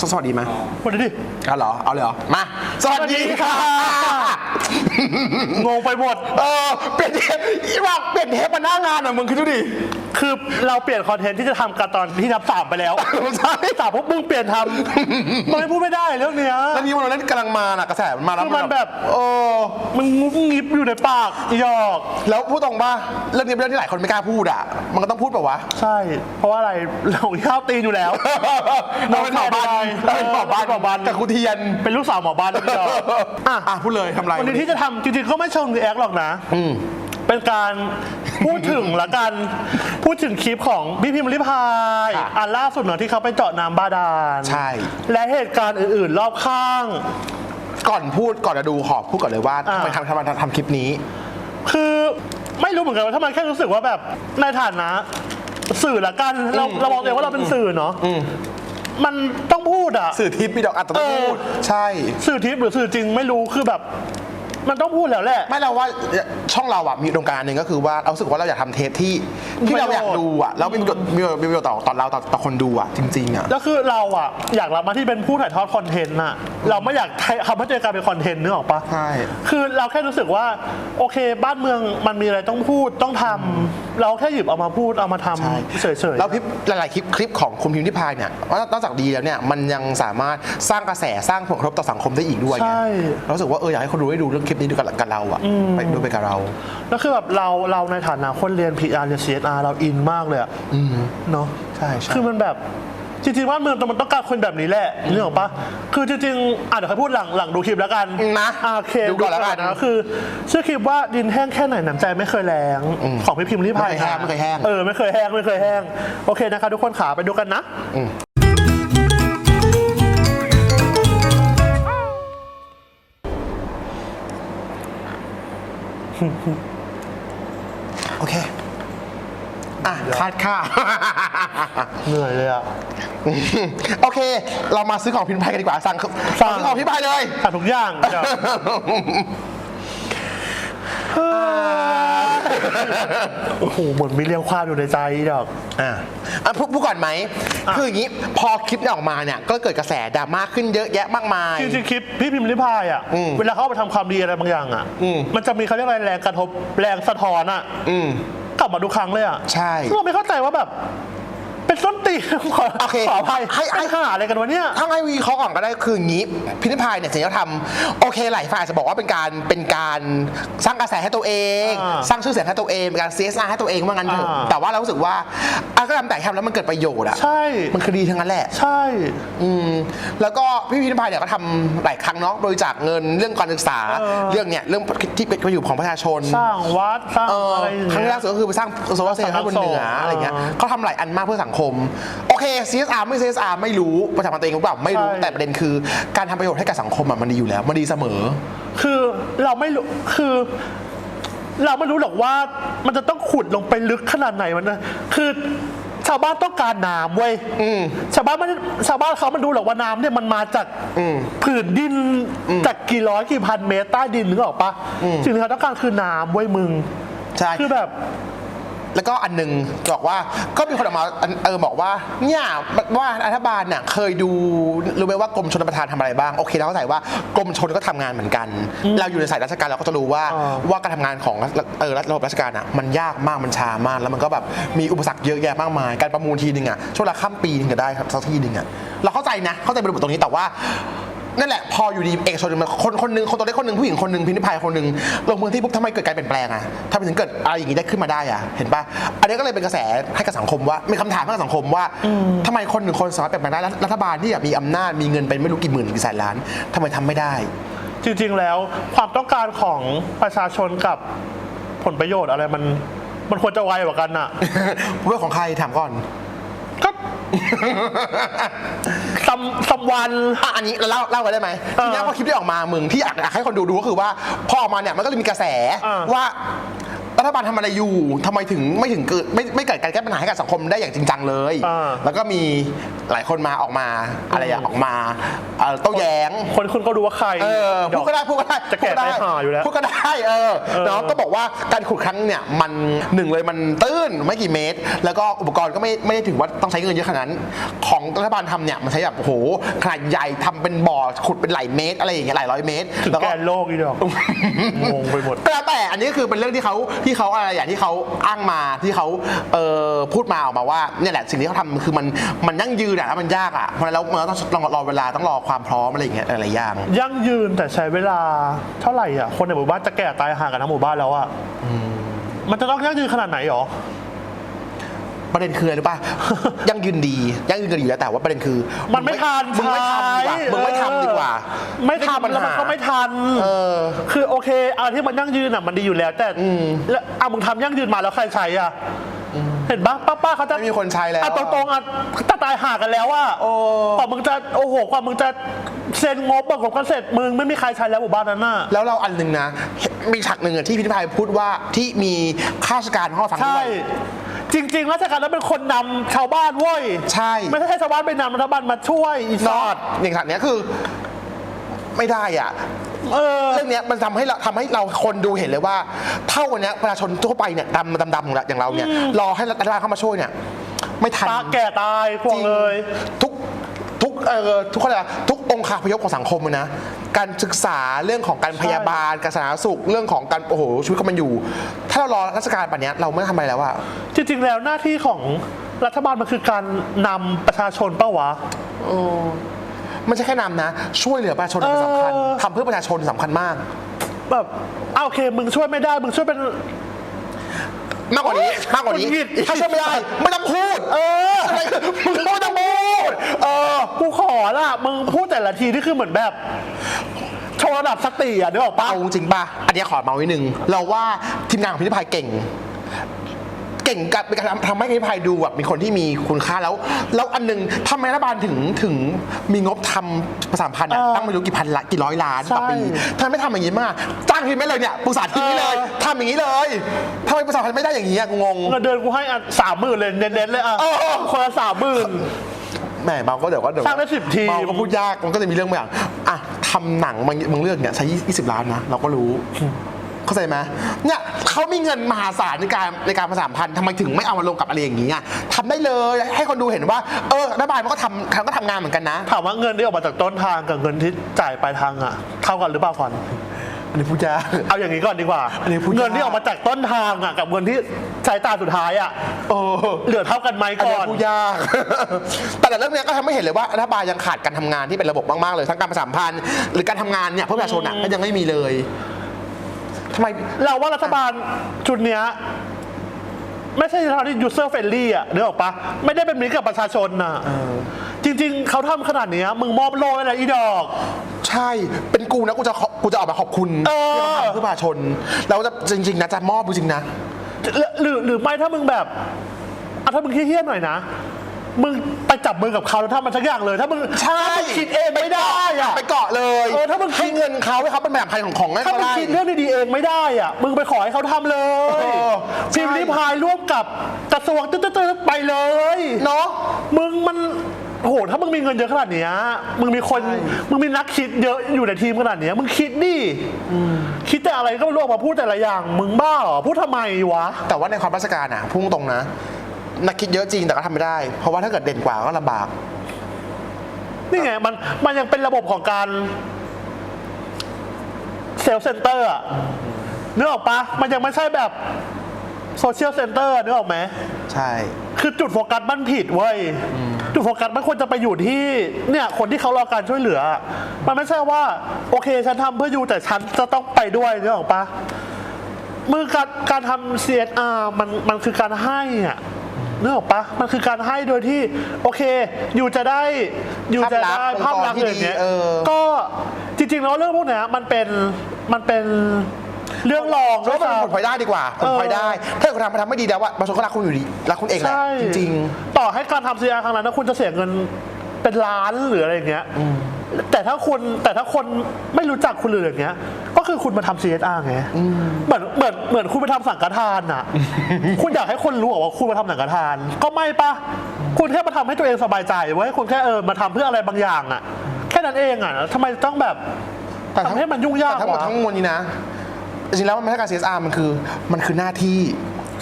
สวัสดีไหมวันนี้ดิเอาเหรอ เอาเลยเหรอ มา สวัสดีค่ะ งงไปหมด เออเปลี่ยนเทปอีบอกเปลี่ยนเทปมาหน้างานอะมึงคิดดูดิ คือเราเปลี่ยนคอนเทนต์ที่จะทำกันตอนที่นับสามไปแล้ว ใช่ สามพวกมึงเปลี่ยนทำมันไม่พูดไม่ได้เรื่องเนี้ย แล้วนี้มันเล่นกำลังมาน่ะกระแสมันมาแล้วคือมันแบบ เออ มันงุบงิบอยู่ในปากอีหยอก แล้วพูดตรงป่ะเรื่องนี้เป็นเรื่องที่หลายคนไม่กล้าพูดอะ มันก็ต้องพูดเปล่าวะ ใช่ เพราะว่าอะไรเราข้าวตีนอยู่แล้ว เราเป็นหมอบ้านเราเป็นหมอบ้านหมอบ้านกับครูเทียนเป็นลูกสาวหมอบ้านนะพี่ดอกอะอะพูดเลยทำไรวันนี้ที่จะทำจริงๆก็ไม่เชิงรีแอคหรอกนะเป็นการพูดถึงละกัน พูดถึงคลิปของพี่พิมพ์ริพายค่ะอันล่าสุดเนอะที่เขาไปเจาะน้ำบาดาลใช่ และเหตุการณ์อื่นๆ รอบข้าง ก่อนพูดก่อนจะดูขอพูดก่อนเลยว่าอะทำไมทำทำไมทำคลิปนี้ คือไม่รู้เหมือนกันว่าทำไมแค่รู้สึกว่าแบบในฐานะ สื่อละกัน เราอืม เราบอกเองว่าเราเป็นสื่อเนาะอืมมันต้องพูดอะ สื่อทิพย์พี่ดอกอัตต้องพูด เออ ใช่ สื่อทิพย์หรือสื่อจริงไม่รู้คือแบบ มันต้องพูดแล้วแหละ ไม่เราว่าช่องเราอะมีโครงการหนึ่งก็คือว่าเรารู้สึกว่าเราอยากทำเทปที่ที่เราอยากดูอะแล้วมีประโยชน์มีประโยชน์มีประโยชน์ต่อต่อเราต่อต่อคนดูอะจริงๆอะ แล้วคือเราอะอยากรับมาที่เป็นผู้ถ่ายทอดคอนเทนต์อะเราไม่อยากทำให้เจอการเป็นคอนเทนต์นึกออกปะใช่ คือเราแค่รู้สึกว่า โอเค บ้านเมืองมันมีอะไรต้องพูดต้องทำเราแค่หยิบเอามาพูดเอามาทำเฉยๆ แล้วคลิปหลาย ๆ คลิปคลิปของคุณพิมพ์ริพายเนี่ยว่านอกจากดีแล้วเนี่ยมันยังสามารถสร้างกระแสสร้างผลกระทบต่อสังคมได้อีกด้วยไงใช่ เรารู้สึกว่าเอออยากให้คนดูได้ดูเรื่องคลิปนี้ด้วยกันกับเราอะไปดูไปกับเรา แล้วคือแบบเราเราในฐานะคนเรียน PR เรียน CSR เราอินมากเลยอะเนาะใช่ใช่คือมันแบบจริงๆว่าเมืองมันต้องการคนแบบนี้แหละนึกออกปะคือจริงๆอะเดี๋ยวค่อยพูดหลังหลังดูคลิปแล้วกันนะอะโอเคดูก่อนแล้วกันนะคือชื่อคลิปว่าดินแห้งแค่ไหนน้ำใจไม่เคยแรงของพี่พิมพ์ริพายไม่เคยแห้งไม่เคยแห้งเออไม่เคยแห้งไม่เคยแห้งโอเคนะคะทุกคนขาไปดูกันนะ โอเค อะคาดค่าเหนื่อยเลยอะโอเค เรามาซื้อของพิมพ์ริพายกันดีกว่า สั่งสั่งซื้อของพิมพ์ริพายเลยทำทุกอย่างเดี๋ยว โอ้โหเหมือนมีเรียงความอยู่ในใจดอก อ่าอะพูดพูดก่อนไหมอะคืออย่างนี้พอคลิปนี้ออกมาเนี่ย ก็เกิดกระแสดราม่าขึ้นเยอะแยะมากมาย จริงๆคลิปพี่พิมพ์ริพายอะ อืมเวลาเขาเอาไปทำความดีอะไรบางอย่างอะ อืม มันจะมีเขาเรียกอะไรแรงกระทบแรงสะท้อนอะ อืม กลับมาดูครั้งเลยอะใช่ ซึ่งเราไม่เข้าใจว่าแบบ เป็นส้นตีนขอโอเคขออภัยให้ให้ให้าอะไรกันวะเนี่ย ถ้าให้วีเขาะห์ก่อนก็ได้คืออย่างนี้พินิพายเนี่ยสิ่งที่เขาทำโอเคหลายฝ่ายจะบอกว่าเป็นการเป็นการสร้างกระแสให้ตัวเอง อ่าสร้างชื่อเสียงให้ตัวเองเป็นการ CSR ให้ตัวเองว่างั้นเถอะอ่า แต่ว่าเรารู้สึกว่าอะก็ทำแต่ทำแล้วมันเกิดประโยชน์อะใช่ มันคือดีทั้งนั้นแหละ ใช่ อืมแล้วก็พี่พินิพายเนี่ยก็ทำหลายครั้งเนาะบริจาคเงินเรื่องการศึกษาเออ เรื่องเนี่ยเรื่องที่เป็นประโยชน์ของประชาชนสร้างวัดสร้างเอออะไรอย่างครั้งเงี้แรกสุดก็คือไปสร้างโซลาร์เซลล์ให้บนเหนืออะไรเงี้ยเออเขาทำหลายอันมากเพื่อสังคมโอเค CSR ไม่ CSR ไม่รู้ประชาชนตัวเองหรือเปล่าไม่รู้ ใช่ แต่ประเด็นคือ การทำประโยชน์ให้กับสังคมอะมันดีอยู่แล้ว มันดีเสมอ คือเราไม่รู้คือ เราไม่รู้หรอกว่ามันจะต้องขุดลงไปลึกขนาดไหนมันนะคือชาวบ้านต้องการน้ำเว้ยชาวบ้านไม่ได้ชาวบ้านเขาไม่รู้หรอกว่าน้ำเนี่ยมันมาจากผืนดินจากกี่ร้อยกี่พันเมตรใต้ดินนึกออกปะสิ่งที่เขาต้องการคือน้ำเว้ยมึง ใช่ คือแบบ แล้วก็อันหนึ่งบอกว่าก็มีคนออกมาเออบอกว่าเนี่ยว่ารัฐบาลเนี่ยเคยดูรู้ไหมว่ากรมชนประทานทำอะไรบ้างโอเคเราเข้าใจว่ากรมชนก็ทำงานเหมือนกัน เราอยู่ในสายราชการเราก็จะรู้ว่าอ่าว่าการทำงานของเออระบบราชการอะมันยากมากมันช้ามากแล้วมันก็แบบมีอุปสรรคเยอะแยะมากมายการประมูลทีนึงอะช่วงละข้ามปีนึงจะได้ครับสักทีนึงอะเราเข้าใจนะเข้าใจบริบทตรงนี้แต่ว่า นั่นแหละ พออยู่ดีเอกชนมันคนคนหนึงคนตัวเล็กคนหนึงผู้หญิงคนหนึงพินิพายคนหนึงลงพื้นที่ปุ๊บทำไมเกิดการเปลี่ยนแปลงอะทำไมถึงเกิดอะไรอย่างนี้ได้ขึ้นมาได้อะเห็นปะอันนี้ก็เลยเป็นกระแสให้กับสังคมว่ามีคำถามให้กับสังคมว่าทำไมคนหนึ่งคนสามารถเปลี่ยนแปลงได้แล้วรัฐบาลที่อยากมีอำนาจมีเงินเป็นไม่รู้กี่หมื่นกี่แสนล้านทำไมทำไม่ได้ จริงๆแล้วความต้องการของประชาชนกับผลประโยชน์อะไรมันมันควรจะไวกว่ากันอะเรื่องของใครถามก่อนก็ ซัมซัมวันอะอันนี้เราเล่าเล่ากันได้ไหมเออทีนี้พอคลิปที่ออกมามึงที่อยากอยากให้คนดูดูก็คือว่าพอออกมาเนี่ยมันก็เลยมีกระแสอ่าว่ารั ฐบาลทำอะไรอยู่ทำไมถึงไม่ถึงเกิดไม่ไม่เกิดการแก้ปัญหาให้กับสังคมได้อย่างจริงจังเลยแล้วก็มีหลายคนมาออกมาอะไรอะออกมาเอ่อโต้แย้ง คนคุณก็รู้ว่าใคร เออพูดก็ได้พูดก็ได้จะแก่พูดก็ได้ตายห่าอยู่แล้วพูดก็ได้เออเออเนาะก็บอกว่าการขุดครั้งเนี่ยมันหนึ่งเลยมันตื้นไม่กี่เมตร แล้วก็อุปกรณ์ก็ไม่ไม่ได้ถือว่าต้องใช้เงินเยอะขนาดนั้น ของรัฐบาลทำเนี่ยมันใช้แบบโอ้โหขนาดใหญ่ทำเป็นบ่อขุดเป็นหลายเมตรอะไรอย่างเงี้ยหลายร้อยเมตรถึงแล้วแกก็นโลกอีดอก งงไปหมด ก็แล้วแต่อันนี้คือเป็นเรื่องที่เขาที่เขาอะไรอย่างที่เขาอ้างมาที่เขาเอ่อพูดมาออกมาว่าเนี่ยแหละสิ่งที่เขาทำคือมันมันยั่งยืนอะแล้วมันยากอะเพราะฉะนั้นแล้วมันก็ต้องต้องรอเวลาต้องรอความพร้อมอะไรอย่างเงี้ยหลายๆอย่างยั่งยืนแต่ใช้เวลาเท่าไหร่อะคนในหมู่บ้านจะแก่ตายห่างกันทั้งหมู่บ้านแล้วอะมันจะต้องยั่งยืนขนาดไหนหรอ ประเด็นคืออะไรรู้ป่ะ ยังยืนดียังยืนกันอยู่แล้วแต่ว่าประเด็นคือมันไม่ทันมึงไม่ทำดีกว่ามึงไม่ทำดีกว่าไม่ทำแล้วมันก็ไม่ทัน เออ คือโอเคอะไรที่มันยั่งยืนอะมันดีอยู่แล้ว แต่แล้วเอามึงทำยั่งยืนมาแล้วใครใช้อะเห็นปะป้าป้าเขาจะไม่มีคนใช้แล้ว อะตรงๆอะตาตายห่างกันแล้วอะโอ้ กว่ามึงจะโอ้โหกว่ามึงจะเซ็นงบบอกงบกันเสร็จมึงไม่มีใครใช้แล้วหมู่บ้านนั้นน่ะ แล้วเราอันหนึ่งนะ มีฉากหนึ่งอะที่พิพิธภัณฑ์พูดว่าที่มีข้าราชการห้องฟังใช่ด้วย จริงๆราชการนั้นเป็นคนนำชาวบ้านเว้ยใช่ ไม่ใช่ให้ชาวบ้านไปนำรัฐบาลมาช่วยอีนสออดดอย่างฉากเนี้ยคือไม่ได้อะ เออ เรื่องเนี้ยมันทำให้เราทำให้เราคนดูเห็นเลยว่าเท่าวันเนี้ยประชาชนทั่วไปเนี่ยดำดำๆอย่างเราเนี่ยรอให้รัฐบาลเข้ามาช่วยเนี่ย ไม่ทันตาแก่ตายพวกเลย ทุกทุกเอ่อทุกคนเลยทุกองค์คาพยพของสังคมเลยนะ การศึกษาเรื่องของการพยาบาลการสาธารณสุขเรื่องของการโอ้โหชีวิตก็มันอยู่ ถ้าเรารอราชการป่านเนี้ยเราไม่ทำอะไรแล้วอะจริงๆแล้วหน้าที่ของรัฐบาลมันคือการนำประชาชนเป้าวะไม่ใช่แค่นำนะ ช่วยเหลือประชาชนเป็นสำคัญเออ ทำเพื่อประชาชนสำคัญมาก แบบอ้าวโอเค มึงช่วยไม่ได้ มึงช่วยเป็น มากกว่านี้โอ๊ยมากกว่านี้หงุดหงิด ถ้าช่วยไม่ได้ไม่ต้องพูด เอออะไรมึงไม่ต้องพูด เออ กูขอละมึงพูดแต่ละทีนี่คือเหมือนแบบ โชว์ระดับสติอะนึกออกปะ เอาจริงป่ะ อันเนี้ยขอเมาส์นิดนึง เราว่าทีมงานของพิพิธภัณฑ์เก่ง เก่งกับเป็นการทำให้พิพิธภัณฑ์ดูแบบมีคนที่มีคุณค่าแล้ว แล้วอันหนึงทำไมรัฐบาลถึงถึงมีงบทำประสานพันธ์อะเออตั้งไม่รู้กี่พันละกี่ร้อยล้านต่อใช่ปีทำไมไม่ทำอย่างนี้มาก จ้างทีมไม่เลยเนี่ยปรึกษาทีมนี้เลยเออ ทำอย่างนี้เลยทำไมประสานพันธ์ไม่ได้อย่างนี้อะงง เงินเดือนกูให้อะสามหมื่นเลยเน้นๆเลยอะเออ คนละสามหมื่น แหมเมาก็เดี๋ยวก็เดี๋ยวสร้างได้10ทีม เมาก็พูดยากมันก็จะมีเรื่องบางอย่างอะทำหนังบางบางเรื่องเนี่ยใช้20 ล้านนะเราก็รู้ เข้าใจไหมเนี่ยเขามีเงินมหาศาลในการในการประสานพันธ์ทำไมถึงไม่เอามาลงกับอะไรอย่างนี้อะทำได้เลยให้คนดูเห็นว่า เออรัฐบาลมันก็ทำเขาก็ทำงานเหมือนกันนะ ถามว่าเงินที่ออกมาจากต้นทางกับเงินที่จ่ายปลายทางอะเท่ากันหรือเปล่าก่อน อันนี้พูดยาก เอาอย่างนี้ก่อนดีกว่า อันนี้พูดยาก เงินที่ออกมาจากต้นทางอะกับเงินที่ใช้ตาสุดท้ายอะเออเหลือเท่ากันไหมอันก่นี้อน พูดยาก แต่แต่เรื่องเนี้ยก็ทำให้เห็นเลยว่ารัฐบาลยังขาดการทำงานที่เป็นระบบมาก ๆ เลย ทั้งการประสานพันธ์หรือการทำงานเนี่ยเพื่อประชาชนอะก็ยังไม่มีเลยทำไม เราว่ารัฐบาลชุดเนี้ยไม่ใช่รัฐบาลที่ user friendly อะนึกออกปะไม่ได้เป็นมิตรกับประชาชนน่ะจริง ๆ เขาทำขนาดเนี้ยมึงมอบโล่อะไรอีดอกใช่เป็นกูนะกูจะขอกูจะออกมาขอบคุณเออ ที่เขาทำเพื่อประชาชนแล้วจะจริง ๆ นะจะมอบจริงๆนะหรือหรือหรือไม่ถ้ามึงแบบอะถ้ามึงเฮี้ยๆหน่อยนะ มึงไปจับมือกับเขาแล้วทำมันสักอย่างเลย ถ้ามึงใช่ ถ้ามึงคิดเองไม่ได้อะ ไปเกาะเลยเออถ้ามึง ให้เงินเขาให้เขาเป็นแบบพันของของนั่นถ้าก็มึงได้ คิดเรื่องดีๆเองไม่ได้อะมึงไปขอให้เขาทำเลยเออใช่ พิมพ์ริพายร่วมกับกระทรวงตึ๊ดๆๆไปเลย เนาะมึงมัน โห ถ้ามึงมีเงินเยอะขนาดเนี้ยมึงมีคนใช่มึงมีนักคิดเยอะอยู่ในทีมขนาดเนี้ยมึงคิดดิคิดแต่อะไรก็ไม่รู้ออกมาพูดแต่ละอย่าง มึงบ้าเหรอ พูดทำไมวะ แต่ว่าในความราชการอะพุ่งตรงนะ นักคิดเยอะจริงแต่ก็ทำไม่ได้ เพราะว่าถ้าเกิดเด่นกว่าก็ลำบาก นี่ไงมันมันยังเป็นระบบของการเซลล์เซ็นเตอร์อะนึกออกปะมันยังไม่ใช่แบบโซเชียลเซ็นเตอร์นึกออกไหมใช่ คือจุดโฟกัสมันผิดเว้ย จุดโฟกัสมันควรจะไปอยู่ที่เนี่ยคนที่เขารอการช่วยเหลือ มันไม่ใช่ว่า โอเคฉันทำเพื่ออยู่แต่ฉันจะต้องไปด้วยนึกออกปะมือการการทำ CSR มันมันคือการให้อะนึกออกปะมันคือการให้โดยที่ โอเค อยู่จะได้อยู่จะได้ภาภาพพลัลักกษษณ์ณ์อย่างเงี้ยที่ดีเออ ก็จริงๆแล้วเรื่องพวกเนี้ยมันเป็นมันเป็น เรื่องรองเพราะว่ามันเป็นผลพลอยได้ดีกว่าผลพลอยได้ ถ้าคุณทำมันทำไม่ดีแล้วอะประชาชนก็รักคุณอยู่ดีรักคุณเองแหละใช่จริง ต่อให้การทำ CSR ครั้งนั้นนะคุณจะเสียเงินเป็นล้านหรืออะไรอย่างเงี้ยแต่ถ้าคนแต่ถ้าคนไม่รู้จักคุณเลยอย่างเงี้ย ก็คือคุณมาทำ CSR ไงเหมือนเหมือนเหมือนคุณไปทำสังฆทานอะ คุณอยากให้คนรู้ว่าคุณมาทำสังฆทาน ก็ไม่ปะคุณแค่มาทำให้ตัวเองสบายใจไว้ยคุณแค่เออมาทำเพื่ออะไรบางอย่างอะ แค่นั้นเองอะทำไมต้องแบบแต่ทั้ง ทำให้มันยุ่งยากแต่ทั้งหมดวะ ทั้งมวลนี้นะ จริงๆแล้วมันไม่ใช่การ CSR มันคือมันคือหน้าที่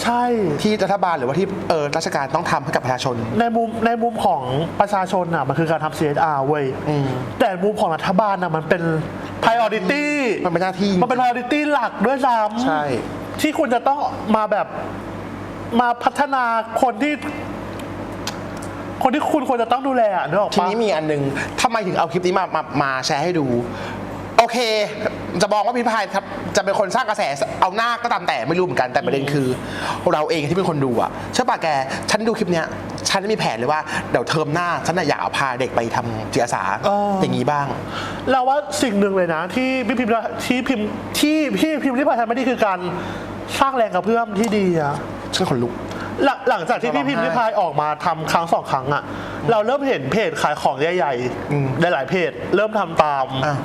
ใช่ ที่รัฐบาลหรือว่าที่เออราชการต้องทำให้กับประชาชน ในมุมในมุมของประชาชนอะมันคือการทำ CSR เว้ยอืม แต่มุมของรัฐบาลอะมันเป็น priority มันเป็นหน้าที่ มันเป็น priority หลักด้วยซ้ำใช่ ที่คุณจะต้องมาแบบมาพัฒนาคนที่ คนที่คุณควรจะต้องดูแลอะนึกออกทีปะ นี้มีอันหนึงทำไมถึงเอาคลิปนี้มามามาแชร์ให้ดูโอเค จะบอกว่าพิพายครับจะเป็นคนสร้างกระแสเอาหน้าก็ตามแต่ไม่รู้เหมือนกันแต่ประเด็นคือ เราเองที่เป็นคนดูอะใช่ป่ะแก ฉันดูคลิปเนี้ยฉันมีแผนเลยว่าเดี๋ยวเทอมหน้าฉันน่ะอยากเอาพาเด็กไปทำจิตอาสาอย่างนี้บ้าง เราว่าสิ่งหนึ่งเลยนะ ที่พี่พิมพ์ที่พิมพ์ที่พี่พิมพ์ที่ผ่านมานี่คือการสร้างแรงกระเพื่อมที่ดีอะ ฉันขนลุก หลังหลังจากที่พี่พิมพ์ริพายออกมาทำครั้งสองครั้งอะเราเริ่มเห็นเพจขายของใหญ่อืมๆหลายๆเพจ เริ่มทำตาม อะ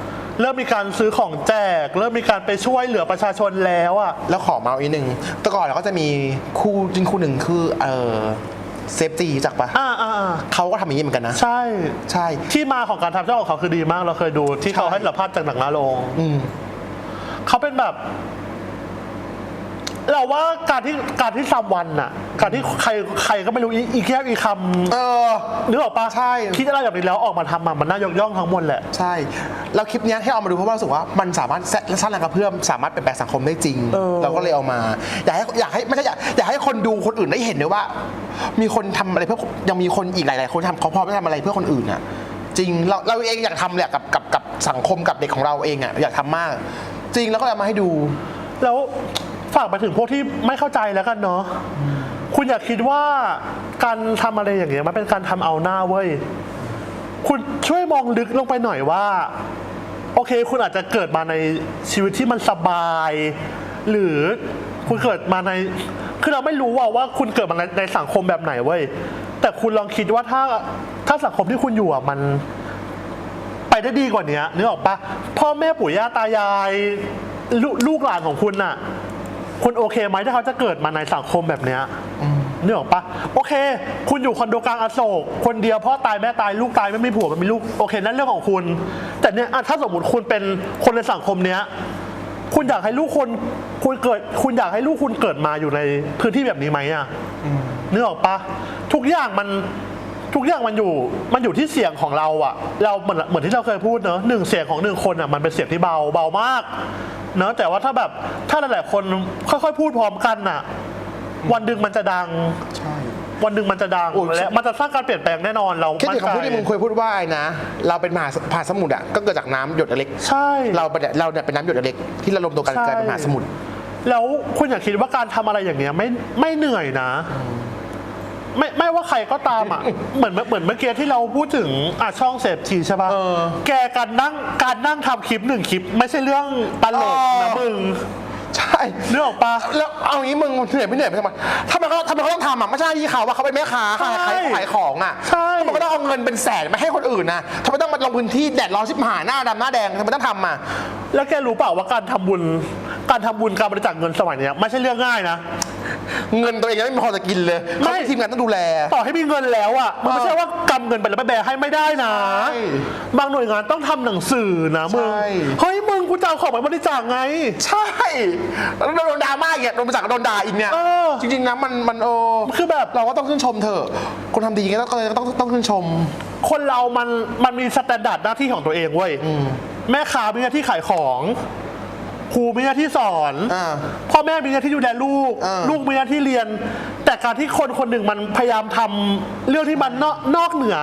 เริ่มมีการซื้อของแจก เริ่มมีการไปช่วยเหลือประชาชนแล้วอะแล้วขอเมาส์อีกหนึ่งแต่ก่อนเราก็จะมีคู่จริงคู่หนึ่งคือเออเซฟตี้จักปะอ่าอ่าอ่าเขาก็ทำอย่างนี้เหมือนกันนะ ใช่ใช่ ที่มาของการทำเจ้าของเขาคือดีมากเราเคยดู ที่เขาใช่ให้สัมภาษณ์จากหนังหน้าโรง อืมเขาเป็นแบบ เราว่าการที่การที่ซัมวันน่ะ การที่ใครใครก็ไม่รู้อีอีแค่อีคำเออ นึกออกปะใช่ คิดอะไรแบบนี้แล้วออกมาทำอะมันน่ายกย่องทั้งหมดแหละ ใช่แล้วคลิปเนี้ยที่เอามาดูเพราะว่ารู้สึกว่ามันสามารถแซะและสร้างแรงกระเพื่อมสามารถเปลี่ยนแปลงสังคมได้จริง เออ เราก็เลยเอามา อยากให้อยากให้ไม่ใช่อยากอยากให้คนดูคนอื่นได้เห็นด้วยว่า มีคนทำอะไรเพื่อยังมีคนอีกหลาย ๆ คนทำเขาพร้อมจะทำอะไรเพื่อคนอื่นอะ จริงเราเราเองอยากทำเลยอะกับกับกับสังคมกับเด็กของเราเองอะอยากทำมาก จริงแล้วก็เลยเอามาให้ดู แล้ว ฝากไปถึงพวกที่ไม่เข้าใจแล้วกันเนาะคุณอย่าคิดว่าการทำอะไรอย่างเงี้ยมันเป็นการทำเอาหน้าเว้ย คุณช่วยมองลึกลงไปหน่อยว่า โอเค คุณอาจจะเกิดมาในชีวิตที่มันสบาย หรือคุณเกิดมาใน คือเราไม่รู้ว่าว่าคุณเกิดมาในในสังคมแบบไหนเว้ย แต่คุณลองคิดว่าถ้าถ้าสังคมที่คุณอยู่อะมัน ไปได้ดีกว่านี้นึกออกปะพ่อแม่ปู่ย่าตายายลลูกหลานของคุณน่ะ คุณโอเคไหมถ้าเขาจะเกิดมาในสังคมแบบเนี้ยนึกออกปะโอเค คุณอยู่คอนโดกลางอโศก คนเดียวพ่อตายแม่ตายลูกตายไม่มีผัวไม่มีลูกโอเค นั่นเรื่องของคุณ แต่เนี่ยอะถ้าสมมติคุณเป็นคนในสังคมเนี้ยคุณอยากให้ลูกคนคุณเกิด คุณอยากให้ลูกคุณเกิดมาอยู่ในพื้นที่แบบนี้ไหมอะนึกออกปะทุกอย่างมันทุกอย่างมันอยู่มันอยู่ที่เสียงของเราอะเราเหมือนเหมือนที่เราเคยพูดเนอะหนึ่งเสียงของหนึ่งคนอะมันเป็นเสียงที่เบาเบามาก เนอะแต่ว่าถ้าแบบถ้าหลายๆคนค่อยๆ พูดพร้อมกันอะ วันหนึ่งมันจะดัง ใช่ วันหนึ่งมันจะดังโอ้ย และมันจะสร้างการเปลี่ยนแปลงแน่นอนเราคิดถึงคำพูดที่มึงมั่นใจเคยพูดว่าไอ้นะ เราเป็นมหาผ่านสมุทรอะก็เกิดจากน้ำหยดเล็ก ใช่ เราเป็นเราเนี่ยเป็นน้ำหยดเล็กที่ระลมตัวกันกลายเป็นมหาสมุทร แล้วคุณอย่าคิดว่าการทำอะไรอย่างเงี้ยไม่ไม่เหนื่อยนะ ไม่ไม่ว่าใครก็ตามอะ เหมือนเหมือนเมื่อกี้ที่เราพูดถึงอะช่องเสพทีใช่ปะเออ แกการนั่งการนั่งทำคลิปหนึ่งคลิป ไม่ใช่เรื่องตลกเอนะอมึงใช่นึกออกปะ แล้วเอางี้มึงเหนื่อยไม่เหนื่อยไปทำไมทำไมเขาทำไมเขาต้องทำอะไม่ใช่ที่เขาว่าเขาเป็นแม่ค้าใช่ขายขายของอะใช่ทำไมก็ต้องเอาเงินเป็นแสนมาให้คนอื่นนะทำไมต้องมาลงพื้นที่แดดร้อนชิบหายหน้าดำหน้าแดงทำไมต้องทำอะ แล้วแกรู้เปล่าว่าการทำบุญ การทำบุญการบริจาคเงินสมัยเนี้ยไม่ใช่เรื่องง่ายนะ เงินตัวเองยังไม่พอจะกินเลยไม่ เขามีทีมงานต้องดูแล ต่อให้มีเงินแล้วอะมันไม่ใช่ว่ากำเงินไปแล้วไปแบกให้ไม่ได้นะ ใช่บางหน่วยงานต้องทำหนังสือนะมึงใช่ เฮ้ยมึงกูจะเอาของไปบริจาคไง ใช่แล้วโดนดราม่าอีกอะโดนมาจากโดนด่าอีกเนี่ยเออ จริงๆนะมันมันโอคือแบบ เราก็ต้องชื่นชมเถอะคนทำดีก็ต้องต้องต้องชื่นชม คนเรามันมันมีสแตนดาร์ดหน้าที่ของตัวเองเว้ย แม่ค้ามีหน้าที่ขายของ ครูมีหน้าที่สอนอ่าพ่อแม่มีหน้าที่ดูแลลูก อ่า ลูกมีหน้าที่เรียน แต่การที่คนคนหนึ่งมันพยายามทำเรื่องที่มันนอกนอกเหนือ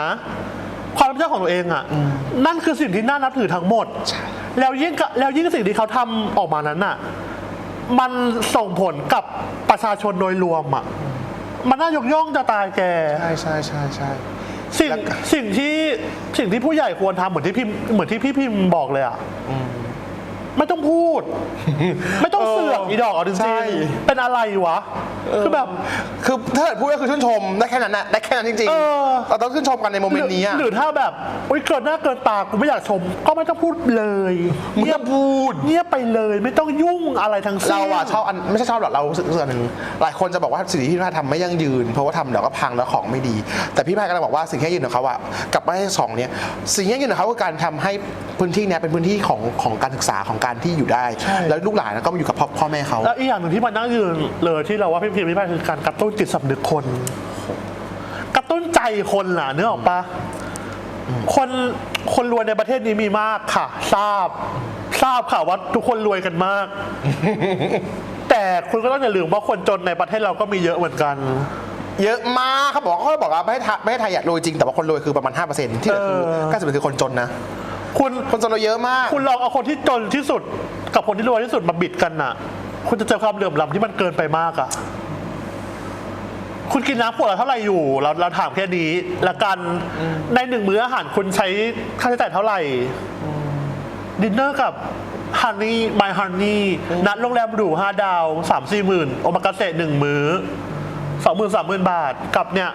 ความรับผิดชอบของตัวเองอะนั่นคือสิ่งที่น่านับถือทั้งหมด แล้วยิ่งกะแล้วยิ่งสิ่งที่เขาทำออกมานั้นอะ มันส่งผลกับประชาชนโดยรวมอะ มันน่ายกย่องจะตายแก ใช่ใช่ใช่ใช่ สิ่งแล้วสิ่งที่สิ่งที่ผู้ใหญ่ควรทำเหมือนที่พิมพ์เหมือนที่พี่พิมพ์บอกเลยอะ ไม่ต้องพูด ไม่ต้องเสือกอีดอกเอาจใช่ริงๆเป็นอะไรวะ คือแบบ คือถ้าเกิดพูดก็คือชื่นชมได้แค่นั้นนะได้แค่นั้นจริงเออ ๆเราต้องชื่นชมกันในโมเมนต์นี้อะหรือถ้าแบบอุ้ยเกินหน้าเกินตากูไม่อยากชม ก็ไม่ต้องพูดเลยไม่ต้องพูด เงียบไปเลยไม่ต้องยุ่งอะไรทั้งสิ้น เราอะชอบอันไม่ใช่ชอบหรอกเรารู้สึกรู้สึกอันหนึ่งหลายคนจะบอกว่าสิ่งที่พี่พายทำไม่ยั่งยืน เพราะว่าทำเดี๋ยวก็พังแล้วของไม่ดี แต่พี่พายกำลังบอกว่าสิ่งที่ยั่งยืนของเขาอะกับไม่ใช่สองเนี้ยสิ่งที่ยั่งยืนของเขาคือการทำให้พื้นที่เนี้ยเป็นพื้นที่ของของการศึกษาของการที่อยู่ได้ แล้วลูกหลานก็มาอยู่กับพ่อพ่อแม่เขา แล้วอีกอย่างหนึ่งที่มันนั่งยืนเลยที่เราว่าพี่พิมพ์พี่พายคือการกระตุ้นจิตสำนึกคน กระตุ้นใจคนล่ะเนื้อออกปะคนคนรวยในประเทศนี้มีมากค่ะ ทราบ ทราบค่ะว่าทุกคนรวยกันมาก แต่คุณก็ต้องอย่าลืมว่าคนจนในประเทศเราก็มีเยอะเหมือนกัน เยอะมากเขาบอกว่าเขาบอกว่าประเทศไทยประเทศไทยอยากรวยจริงแต่ว่าคนรวยคือประมาณ5%ที่เหลือคือเออ90%คือคนจนนะคุณคนจนเราเยอะมาก คุณลองเอาคนที่จนที่สุด กับคนที่รวยที่สุดมาบิดกันน่ะ คุณจะเจอความเหลื่อมล้ำที่มันเกินไปมากอะ คุณกินน้ำขวดละเท่าไหร่อยู่ เราเราถามแค่นี้ละกันในหนึ่งมื้ออาหารคุณใช้ค่าใช้จ่ายเท่าไหร่ดินเนอร์กับฮันนี่ไมฮันนี่นัดโรงแรมหรูห้าดาวสามสี่หมื่นโอมากาเสะหนึ่งมื้อสองหมื่นสามหมื่นบาทกับเนี่ย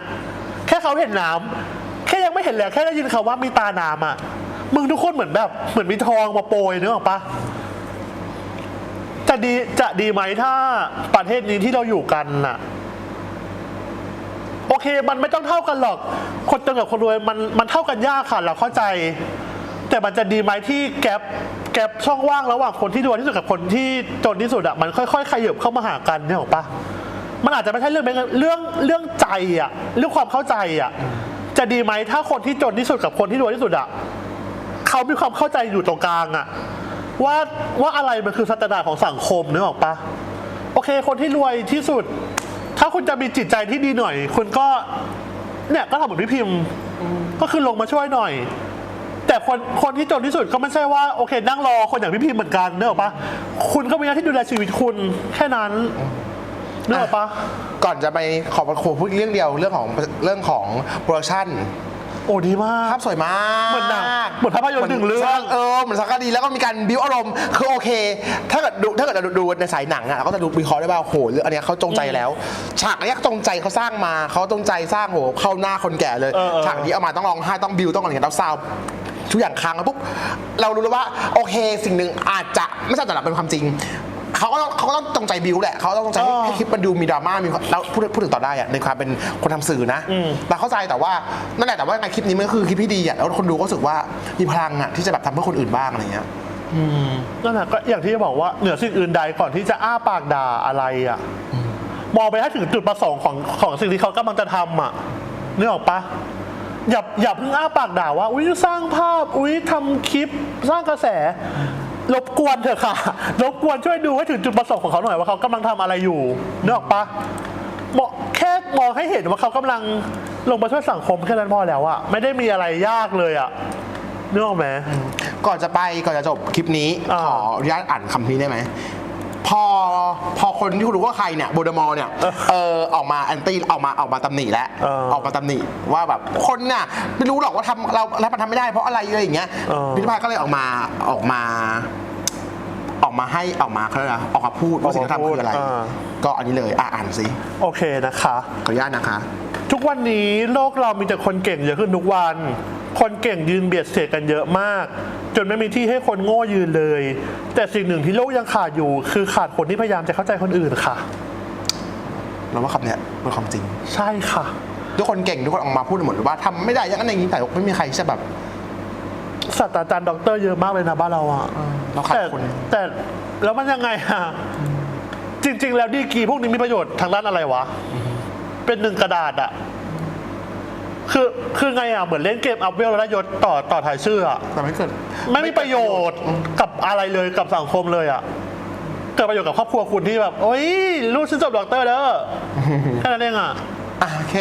แค่เขาเห็นน้ำแค่ยังไม่เห็นเลยแค่ได้ยินคำว่ามีตาน้ำอะมึงทุกคนเหมือนแบบ เหมือนมีทองมาโปรยนึกออกปะจะดีจะดีไหมถ้าประเทศนี้ที่เราอยู่กันน่ะ โอเค มันไม่ต้องเท่ากันหรอก คนจนกับคนรวยมันมันเท่ากันยากค่ะเราเข้าใจ แต่มันจะดีไหมที่แกลบแกลบช่องว่างระหว่างคนที่รวยที่สุดกับคนที่จนที่สุดอะมันค่อยๆขยับเข้ามาหากันเนี่ยหรอปะมันอาจจะไม่ใช่เรื่องเรื่องเรื่องใจอะเรื่องความเข้าใจอะจะดีไหมถ้าคนที่จนที่สุดกับคนที่รวยที่สุดอะเขามีความเข้าใจอยู่ตรงกลางอะว่าว่าอะไรมันคือสแตนดาร์ดของสังคมนึกออกปะโอเค คนที่รวยที่สุด ถ้าคุณจะมีจิตใจที่ดีหน่อย คุณก็ เนี่ยก็ทำเหมือนพี่พิมพ์ ก็คือลงมาช่วยหน่อย แต่คนคนที่จนที่สุดก็ไม่ใช่ว่าโอเค นั่งรอคนอย่างพี่พิมพ์เหมือนกันเนอะปะคุณก็มีหน้าที่ดูแลชีวิตคุณแค่นั้นเนอะปะก่อนจะไปขอบคุณพูดเรื่องเดียวเรื่องของเรื่องของโปรดักชั่น อ้ดีมาก ภาพสวยมากเหมือนหนังเหมือนภาพยนตร์หนึ่งเรื่อง เออเหมือนสังคดีแล้วก็มีการบิวอารมณ์คือโอเค ถ้าเกิดดูถ้าเกิดเราดูในสายหนังอะเราก็จะดูวิเคราะห์ได้ว่าโหเรื่องอันเนี้ยเขาจงใจแล้ว ฉากอันเนี้ยจงใจเขาสร้างมาเขาจงใจสร้างโหเข้าหน้าคนแก่เลยเออเออ ฉากนี้เอามาต้องร้องไห้ต้องบิวต้องอะไรอย่างเงี้ยแล้วซาวทุกอย่างค้างแล้วปุ๊บเรารู้แล้วว่าโอเคสิ่งหนึ่งอาจจะไม่ใช่แต่ละเป็นความจริง เขาก็ต้องเขาก็ต้องจงใจบิวแหละเขาต้องจงใจให้ให้คลิปมันดูมีดราม่ามีแล้วพูดพูดถึงต่อได้อะในความเป็นคนทำสื่อนะเราเข้าใจแต่ว่านั่นแหละแต่ว่าในคลิปนี้มันก็คือคลิปที่ดีอะแล้วคนดูก็รู้สึกว่ามีพลังอะที่จะแบบทำเพื่อคนอื่นบ้างอะไรเงี้ย นั่นแหละก็อย่างที่บอกว่าเหนือสิ่งอื่นใดก่อนที่จะอ้าปากด่าอะไรอะมองไปให้ถึงจุดประสงค์ของของสิ่งที่เขากำลังจะทำอะนึกออกปะอย่าอย่าเพิ่งอ้าปากด่าว่า อุ้ยสร้างภาพ อุ้ยทำคลิป สร้างกระแส รบกวนเถอะค่ะ รบกวนช่วยดูให้ถึงจุดประสงค์ของเขาหน่อยว่าเขากำลังทำอะไรอยู่นึกออกปะมองแค่มองให้เห็นว่าเขากำลังลงมาช่วยสังคมแค่นั้นพอแล้วอะไม่ได้มีอะไรยากเลยอะนึกออกไหม ก่อนจะไปก่อนจะจบคลิปนี้ อ่า ขออนุญาตอ่านคำนี้ได้ไหม พอพอคนที่รู้ว่าใครเนี่ยโบเดมอร์เนี่ยเออออกมาแอนตี้ออกมาออกมาตำหนิแล้วเออออกมาตำหนิว่าแบบคนน่ะไม่รู้หรอกว่าทำเราแล้วมันทำไม่ได้เพราะอะไรอะไรอย่างเงี้ยเออ พิธภัณฑ์ก็เลยออกมาออกมา ออกมาให้ออกมาเขาเรียกอะไรนะออกมาพูดว่าสิ่งที่ทำคืออะไรอ่า ก็อันนี้เลยอะอ่านสิโอเคนะคะ ขออนุญาตนะคะ ทุกวันนี้โลกเรามีแต่คนเก่งเยอะขึ้นทุกวัน คนเก่งยืนเบียดเสียดกันเยอะมาก จนไม่มีที่ให้คนโง่ยืนเลย แต่สิ่งหนึ่งที่โลกยังขาดอยู่ คือขาดคนที่พยายามจะเข้าใจคนอื่นค่ะ เราว่าคำเนี้ยเป็นความจริง ใช่ค่ะ ทุกคนเก่งทุกคนออกมาพูดหมดเลยว่าทำไม่ได้อยังนั้นอย่างนี้แต่ไม่มีใครที่จะแบบ ศาสตราจารย์ด็อกเตอร์เยอะมากเลยนะบ้านเราอะเราขาดแต่คน แต่แล้วมันยังไงอะจริง ๆ แล้วดีกรีพวกนี้มีประโยชน์ทางด้านอะไรวะ เป็นหนึ่งกระดาษอะคือคือไงอะเหมือนเล่นเกมอัพเวลแล้วได้ยศต่อต่อถ่ายชื่ออะ แต่ไม่เกิด ไม่มีประโยชน์กับอะไรเลยกับสังคมเลยอะเกิดประโยชน์กับครอบครัวคุณที่แบบโอ้ยลูกฉันจบด็อกเตอร์เด้อแค่นั้นเองอะอะโอเค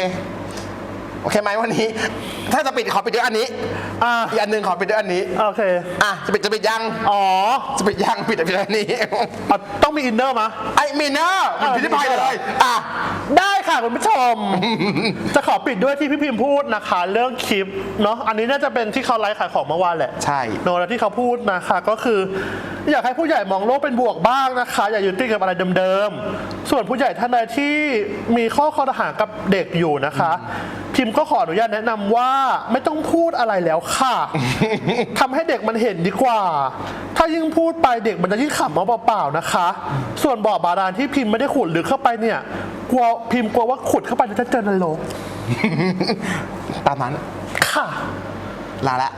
โอเคไหมวันนี้ ถ้าจะปิดขอปิดด้วยอันนี้อะอีกอันหนึ่งขอปิดด้วยอันนี้โอเค อะจะปิดจะปิดยังอ๋อจะปิดยังปิดแต่ปิดอันนี้อะต้องมีอินเนอร์มะไอ้มีเนอร์มันพิธีภัยเลยอะได้ค่ะคุณผู้ชม จะขอปิดด้วยที่พี่พิมพ์พูดนะคะ เรื่องคลิปเนาะอันนี้น่าจะเป็นที่เขาไลฟ์ขายของเมื่อวานแหละใช่โนแล้วที่เขาพูดนะคะก็คือ อยากให้ผู้ใหญ่มองโลกเป็นบวกบ้างนะคะ อย่ายึดติดกับอะไรเดิมๆส่วนผู้ใหญ่ท่านใดที่มีข้อข้อหากับเด็กอยู่นะคะ พิมพ์ก็ขออนุญาตแนะนำว่าไม่ต้องพูดอะไรแล้วค่ะ ทำให้เด็กมันเห็นดีกว่า ถ้ายิ่งพูดไปเด็กมันจะยิ่งขำเอาเปล่าๆนะคะ ส่วนบ่อบาดาลที่พิมพ์ไม่ได้ขุดลึกเข้าไปเนี่ยกลัวพิมพ์กลัวว่าขุดเข้าไปแล้วจะเจอนรกตามนั้นค่ะ ลาละ